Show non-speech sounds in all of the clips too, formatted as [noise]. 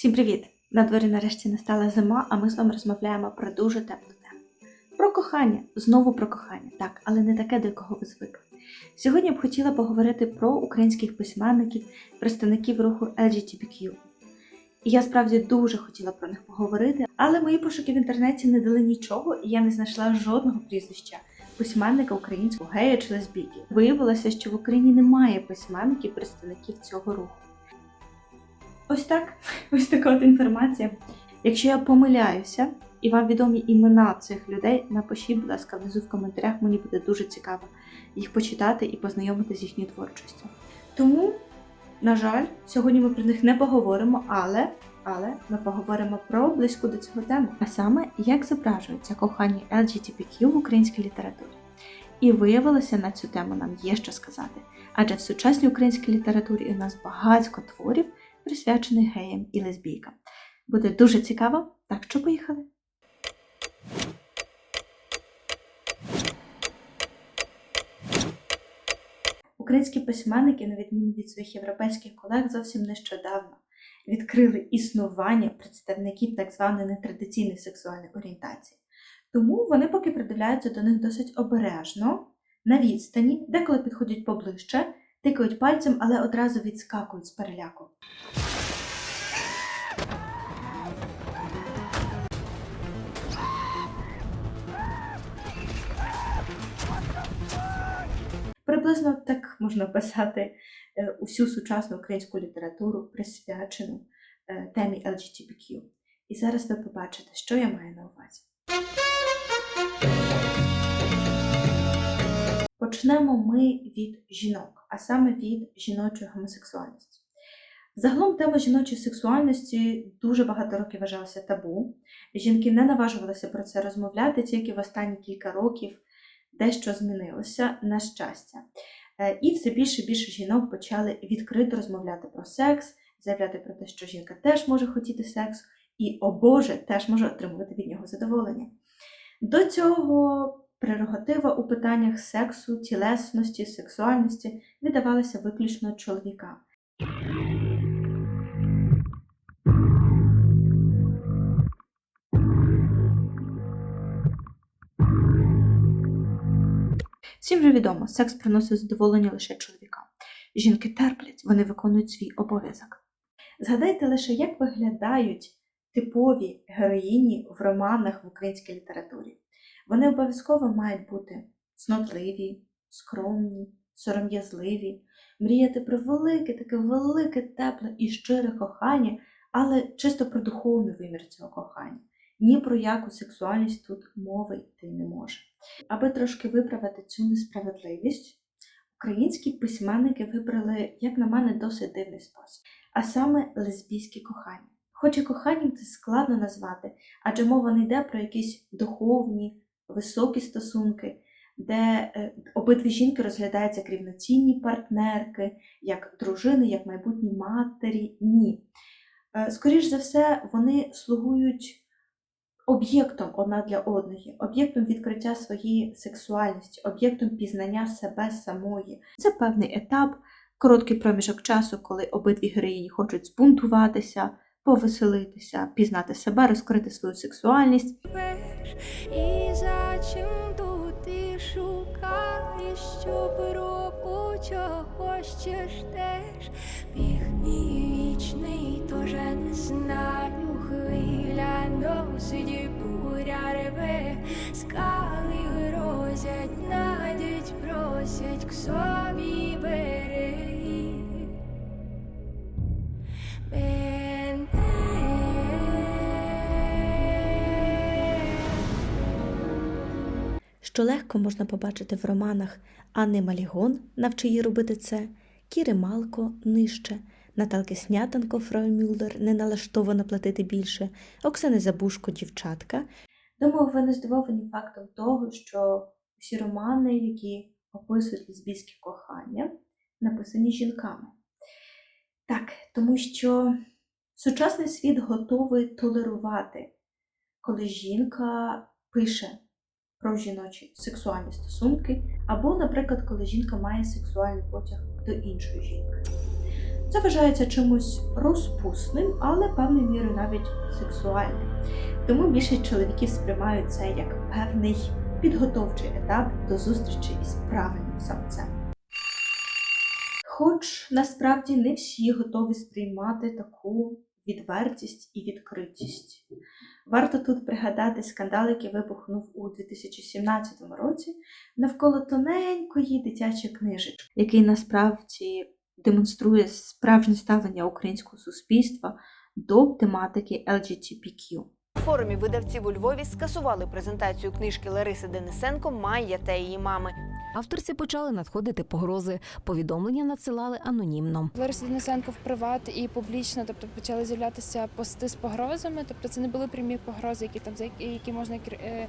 Всім привіт! На дворі нарешті настала зима, а ми з вами розмовляємо про дуже теплу тему. Про кохання, знову про кохання, так, але не таке, до якого ви звикли. Сьогодні я б хотіла поговорити про українських письменників, представників руху LGBTQ. І я справді дуже хотіла про них поговорити, але мої пошуки в інтернеті не дали нічого, і я не знайшла жодного прізвища письменника українського гея чи лесбійки. Виявилося, що в Україні немає письменників, представників цього руху. Ось так, [laughs] ось така от інформація. Якщо я помиляюся і вам відомі імена цих людей, напишіть, будь ласка, внизу в коментарях, мені буде дуже цікаво їх почитати і познайомитися з їхньою творчістю. Тому, на жаль, сьогодні ми про них не поговоримо, але, але ми поговоримо про близьку до цього тему, а саме як зображується кохання LGBTQ в українській літературі. І виявилося, на цю тему нам є що сказати, адже в сучасній українській літературі у нас багатько творів, присвячених геям і лесбійкам. Буде дуже цікаво, так що поїхали. Українські письменники, на відміну від своїх європейських колег, зовсім нещодавно відкрили існування представників так званої нетрадиційної сексуальної орієнтації. Тому вони поки придивляються до них досить обережно, на відстані, деколи підходять поближче, тикають пальцем, але одразу відскакують з переляку. Приблизно так можна описати е, усю сучасну українську літературу, присвячену е, темі LGBTQ. І зараз ви побачите, що я маю на увазі. Почнемо ми від жінок, а саме від жіночої гомосексуальності. Загалом тема жіночої сексуальності дуже багато років вважалася табу. Жінки не наважувалися про це розмовляти, тільки в останні кілька років дещо змінилося на щастя. Е, І все більше і більше жінок почали відкрито розмовляти про секс, заявляти про те, що жінка теж може хотіти сексу, і, о Боже, теж може отримувати від нього задоволення. До цього прерогатива у питаннях сексу, тілесності, сексуальності віддавалася виключно чоловікам. Всім вже відомо, секс приносить задоволення лише чоловікам. Жінки терплять, вони виконують свій обов'язок. Згадайте лише, як виглядають типові героїні в романах в українській літературі. Вони обов'язково мають бути снотливі, скромні, сором'язливі, мріяти про велике, таке велике, тепле і щире кохання, але чисто про духовний вимір цього кохання. Ні про яку сексуальність тут мови йти не може. Аби трошки виправити цю несправедливість, українські письменники вибрали, як на мене, досить дивний спосіб, а саме лесбійське кохання. Хоч і коханням це складно назвати, адже мова не йде про якісь духовні, високі стосунки, де е, обидві жінки розглядаються як рівноцінні партнерки, як дружини, як майбутні матері. Ні. Е, Скоріш за все, вони слугують об'єктом одна для одної, об'єктом відкриття своєї сексуальності, об'єктом пізнання себе самої. Це певний етап, короткий проміжок часу, коли обидві героїні хочуть збунтуватися, повеселитися, пізнати себе, розкрити свою сексуальність. і за чим тут ти шукаєш, щоб року чогось чи ж теж біг мій вічний, тоже не знаю, хвиля носить буря реве, скали грозять, надять, просять к собі береги. Що легко можна побачити в романах Анни Малігон «Навчи її робити це, Кіри Малко нижче, Наталки Снятенко Фрау Мюллер не налаштована платити більше, Оксани Забушко дівчатка. Думаю, ви не здивовані фактом того, що всі романи, які описують лесбійське кохання, написані жінками. Так, тому що сучасний світ готовий толерувати, коли жінка пише про жіночі сексуальні стосунки, або, наприклад, коли жінка має сексуальний потяг до іншої жінки. Це вважається чимось розпусним, але певною мірою навіть сексуальним. Тому більшість чоловіків сприймають це як певний підготовчий етап до зустрічі із правильним самцем. Хоч насправді не всі готові сприймати таку відвертість і відкритість. Варто тут пригадати скандал, який вибухнув у 2017 році навколо тоненької дитячої книжечки, який насправді демонструє справжнє ставлення українського суспільства до тематики LGBTQ. На форумі видавців у Львові скасували презентацію книжки Лариси Денисенко Майя та її мами. Авторці почали надходити погрози. Повідомлення надсилали анонімно. Лариса Денисенко в приват і публічно, тобто почали з'являтися пости з погрозами. Тобто це не були прямі погрози, які там за які, можна е,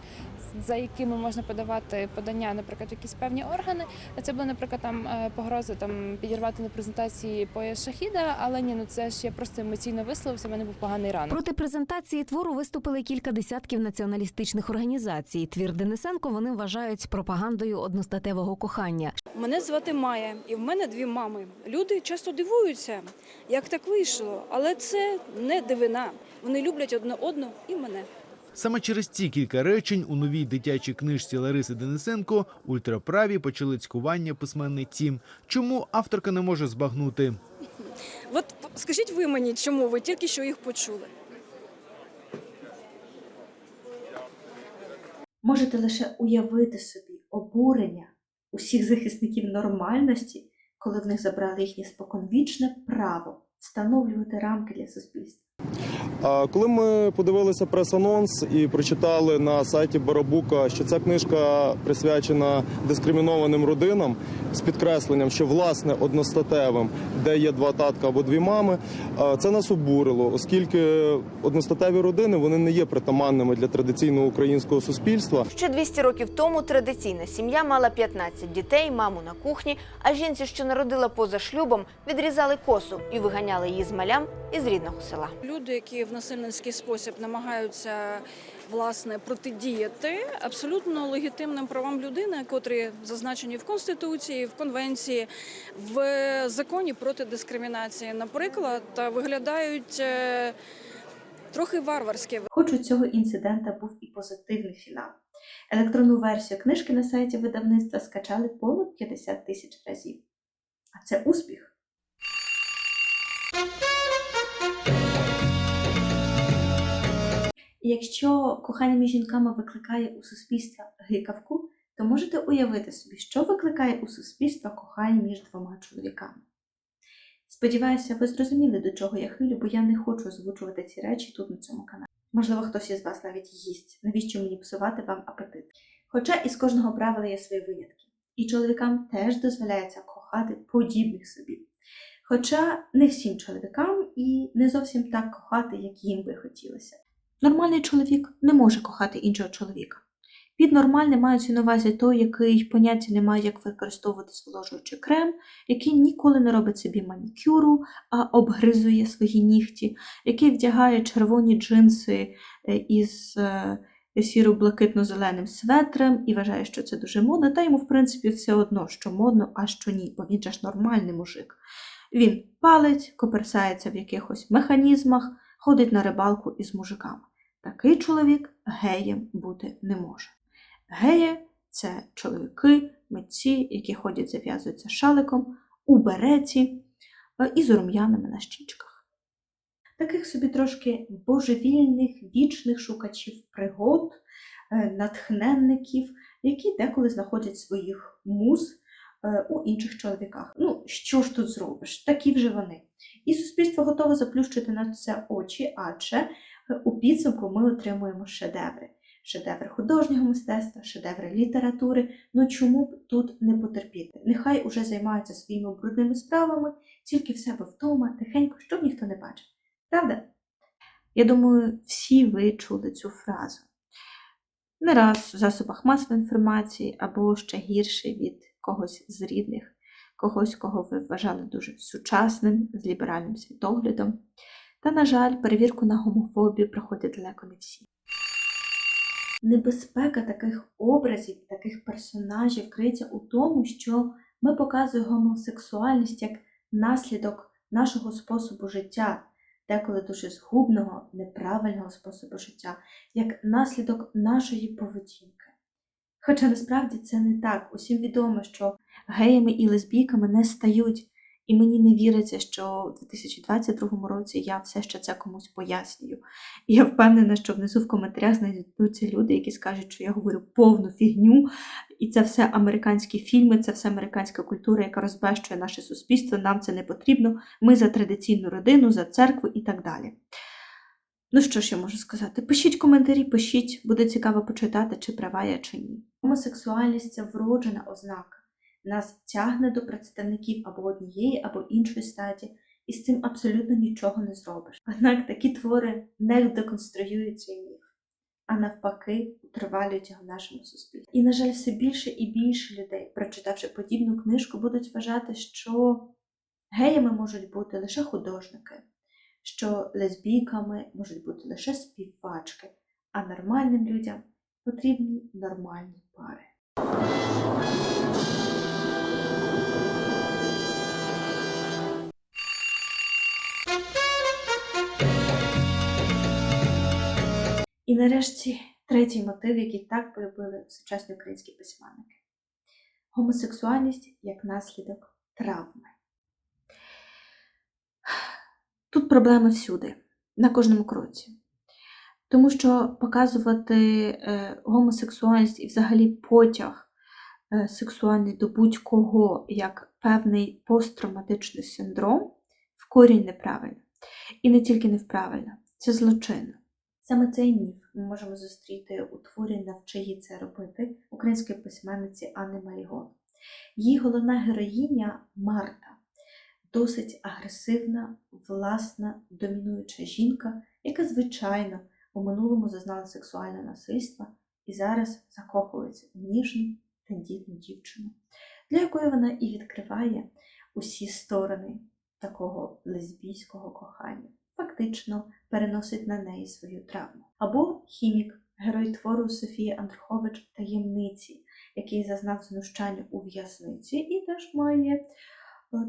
за якими можна подавати подання, наприклад, в якісь певні органи. Це були, наприклад, там е, погрози там підірвати на презентації пояс шахіда. Але ні, ну це ж я просто емоційно висловився. в мене був поганий ранок. Проти презентації твору виступили кілька десятків націоналістичних організацій. Твір Денисенко вони вважають пропагандою одностатевого кохання. Мене звати Майя, і в мене дві мами. Люди часто дивуються, як так вийшло, але це не дивина. Вони люблять одне одну і мене. Саме через ці кілька речень у новій дитячій книжці Лариси Денисенко ультраправі почали цькування письменниці. Чому авторка не може збагнути? От скажіть ви мені, чому ви тільки що їх почули? Можете лише уявити собі обурення усіх захисників нормальності, коли в них забрали їхнє споконвічне право встановлювати рамки для суспільства. А коли ми подивилися прес-анонс і прочитали на сайті Барабука, що ця книжка присвячена дискримінованим родинам з підкресленням, що власне одностатевим, де є два татка або дві мами, це нас обурило, оскільки одностатеві родини вони не є притаманними для традиційного українського суспільства. Ще 200 років тому традиційна сім'я мала 15 дітей, маму на кухні, а жінці, що народила поза шлюбом, відрізали косу і виганяли її з малям із рідного села. Люди, які насильницький спосіб намагаються власне протидіяти абсолютно легітимним правам людини, котрі зазначені в конституції, в конвенції, в законі проти дискримінації, наприклад, виглядають е, трохи варварськи. Хоч у цього інцидента був і позитивний фінал. Електронну версію книжки на сайті видавництва скачали понад 50 тисяч разів. А це успіх. Якщо кохання між жінками викликає у суспільства гикавку, то можете уявити собі, що викликає у суспільства кохання між двома чоловіками. Сподіваюся, ви зрозуміли, до чого я хилю, бо я не хочу озвучувати ці речі тут на цьому каналі. Можливо, хтось із вас навіть їсть. Навіщо мені псувати вам апетит? Хоча із кожного правила є свої винятки, і чоловікам теж дозволяється кохати подібних собі. Хоча не всім чоловікам і не зовсім так кохати, як їм би хотілося. Нормальний чоловік не може кохати іншого чоловіка. Під нормальним мається на увазі той, який поняття не має, як використовувати зволожуючий крем, який ніколи не робить собі манікюру, а обгризує свої нігті, який вдягає червоні джинси е, із е, сіро-блакитно-зеленим светрем і вважає, що це дуже модно, та йому, в принципі, все одно, що модно, а що ні, бо він же ж нормальний мужик. Він палить, коперсається в якихось механізмах, ходить на рибалку із мужиками. Такий чоловік геєм бути не може. Геї це чоловіки, митці, які ходять, зав'язуються шаликом, у береті е, і з рум'янами на щічках. Таких собі трошки божевільних, вічних шукачів пригод, е, натхненників, які деколи знаходять своїх муз е, у інших чоловіках. Ну, що ж тут зробиш? Такі вже вони. І суспільство готове заплющити на це очі, адже у підсумку ми отримуємо шедеври. Шедеври художнього мистецтва, шедеври літератури. Ну чому б тут не потерпіти? Нехай уже займаються своїми брудними справами, тільки в себе вдома, тихенько, щоб ніхто не бачив. Правда? Я думаю, всі ви чули цю фразу. Не раз в засобах масової інформації або ще гірше від когось з рідних, когось, кого ви вважали дуже сучасним, з ліберальним світоглядом. Та, на жаль, перевірку на гомофобію проходять далеко не всі. Небезпека таких образів, таких персонажів криється у тому, що ми показуємо гомосексуальність як наслідок нашого способу життя, деколи дуже згубного, неправильного способу життя, як наслідок нашої поведінки. Хоча насправді це не так. Усім відомо, що геями і лесбійками не стають, і мені не віриться, що в 2022 році я все ще це комусь пояснюю. І я впевнена, що внизу в коментарях знайдуться люди, які скажуть, що я говорю повну фігню, і це все американські фільми, це все американська культура, яка розбещує наше суспільство. Нам це не потрібно. Ми за традиційну родину, за церкву і так далі. Ну що ж я можу сказати? Пишіть коментарі, пишіть, буде цікаво почитати, чи права я, чи ні. Гомосексуальність це вроджена ознака. Нас тягне до представників або однієї, або іншої статі, і з цим абсолютно нічого не зробиш. Однак такі твори не деконструюють цей міф, а навпаки, утривалюють його в нашому суспільстві. І, на жаль, все більше і більше людей, прочитавши подібну книжку, будуть вважати, що геями можуть бути лише художники, що лесбійками можуть бути лише співачки, а нормальним людям потрібні нормальні пари. І нарешті третій мотив, який так полюбили сучасні українські письменники: гомосексуальність як наслідок травми. Тут проблеми всюди, на кожному кроці. Тому що показувати е, гомосексуальність і взагалі потяг е, сексуальний до будь-кого як певний посттравматичний синдром в корінь неправильно. І не тільки неправильно, це злочинно. Саме цей міф ми можемо зустріти у творі Навчи це робити української письменниці Анни Малігон. Її головна героїня Марта, досить агресивна, власна, домінуюча жінка, яка, звичайно, у минулому зазнала сексуальне насильство і зараз закохується у ніжну, тендітну дівчину, для якої вона і відкриває усі сторони такого лесбійського кохання фактично переносить на неї свою травму. Або хімік, герой твору Софії Андрухович таємниці, який зазнав знущання у в'язниці і теж має е,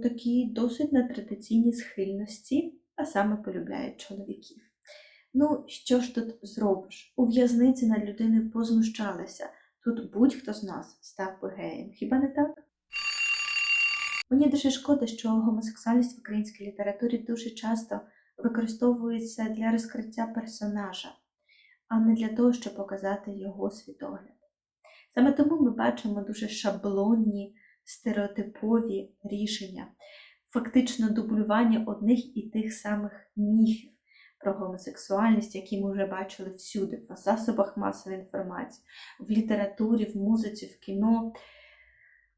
такі досить нетрадиційні схильності, а саме полюбляє чоловіків. Ну, що ж тут зробиш? У в'язниці над людиною познущалися. Тут будь-хто з нас став би геєм. Хіба не так? Мені дуже шкода, що гомосексуальність в українській літературі дуже часто використовується для розкриття персонажа, а не для того, щоб показати його світогляд. Саме тому ми бачимо дуже шаблонні, стереотипові рішення, фактично дублювання одних і тих самих міфів про гомосексуальність, які ми вже бачили всюди, в засобах масової інформації, в літературі, в музиці, в кіно.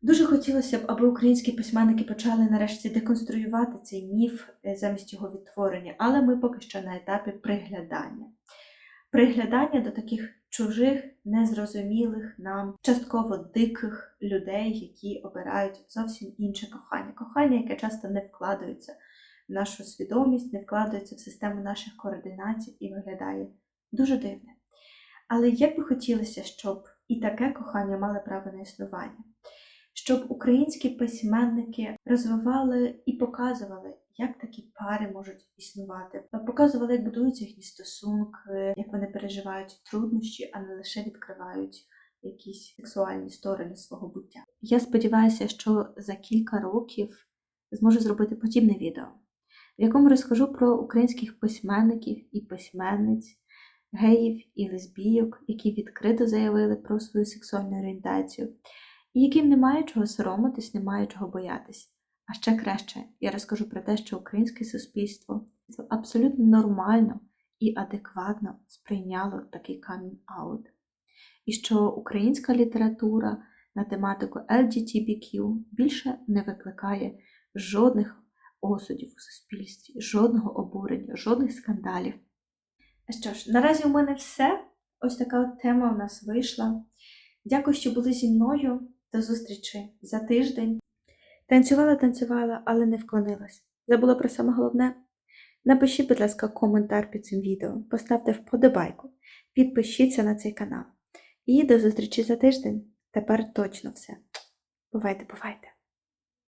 Дуже хотілося б, аби українські письменники почали нарешті деконструювати цей міф е, замість його відтворення, але ми поки що на етапі приглядання. Приглядання до таких чужих, незрозумілих нам, частково диких людей, які обирають зовсім інше кохання. Кохання, яке часто не вкладається в нашу свідомість, не вкладається в систему наших координацій і виглядає дуже дивне. Але як би хотілося, щоб і таке кохання мало право на існування щоб українські письменники розвивали і показували, як такі пари можуть існувати, показували, як будуються їхні стосунки, як вони переживають труднощі, а не лише відкривають якісь сексуальні сторони свого буття. Я сподіваюся, що за кілька років зможу зробити подібне відео, в якому розкажу про українських письменників і письменниць. Геїв і лесбійок, які відкрито заявили про свою сексуальну орієнтацію, і яким немає чого соромитись, немає чого боятись. А ще краще, я розкажу про те, що українське суспільство абсолютно нормально і адекватно сприйняло такий камінг-аут. І що українська література на тематику LGBTQ більше не викликає жодних осудів у суспільстві, жодного обурення, жодних скандалів. Що ж, наразі у мене все. Ось така от тема у нас вийшла. Дякую, що були зі мною. До зустрічі за тиждень. Танцювала, танцювала, але не вклонилась. Забула про саме головне. Напишіть, будь ласка, коментар під цим відео, поставте вподобайку, підпишіться на цей канал. І до зустрічі за тиждень. Тепер точно все. Бувайте, бувайте!